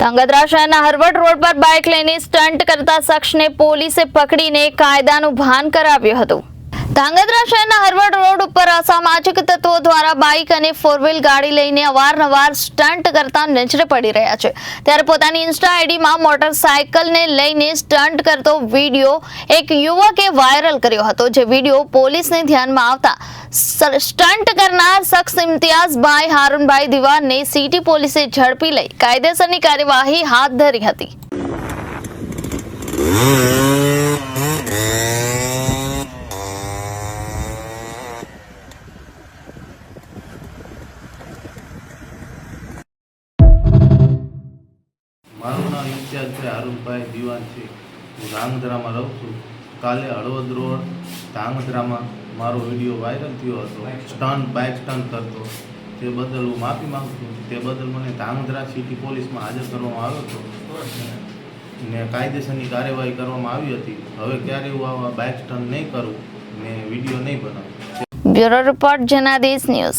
ધાંગધ્રા શહેરના હરવડ રોડ પર બાઇક લઈને સ્ટન્ટ કરતા શખ્સને પોલીસે પકડીને કાયદાનું ભાન કરાવ્યું હતું. ધ્રાંગધ્રા શહેરના હરવડ રોડ ઉપર અસામાજિક બાઇક અને ફોર વ્હીલ ગાડી લઈને અવારનવાર સ્ટન્ટ કરતા નજરે પડી રહ્યા છે. ત્યારે પોતાની ઇન્સ્ટા આઈડીમાં મોટરસાયકલને લઈને સ્ટન્ટ કરતો વીડિયો એક યુવકે વાયરલ કર્યો હતો. જે વીડિયો પોલીસને ધ્યાનમાં આવતા સ્ટન્ટ કરનાર શખ્સ ઇમ્તિયાઝભાઈ હારૂનભાઈ દિવાનને સિટી પોલીસે ઝડપી લઈ કાયદેસરની કાર્યવાહી હાથ ધરી હતી. મારું નામ ઇમ્તિયાઝ છે, હારૂનભાઈ દિવાન છે. હું ધાંગધ્રામાં રહું છું. કાલે હળવદ રોડ, ધાંગધ્રામાં મારો વીડિયો વાયરલ થયો હતો. સ્ટન્ટ બાઇક સ્ટન્ટ કરતો. તે બદલ હું માફી માગું છું. તે બદલ મને ધાંગધ્રા સિટી પોલીસમાં હાજર કરવામાં આવ્યો હતો. ને કાયદેસરની કાર્યવાહી કરવામાં આવી હતી. હવે ક્યારે હું આવા બાઇક સ્ટન્ટ નહીં કરું ને વીડિયો નહીં બનાવું? Bureau report Janadesh news.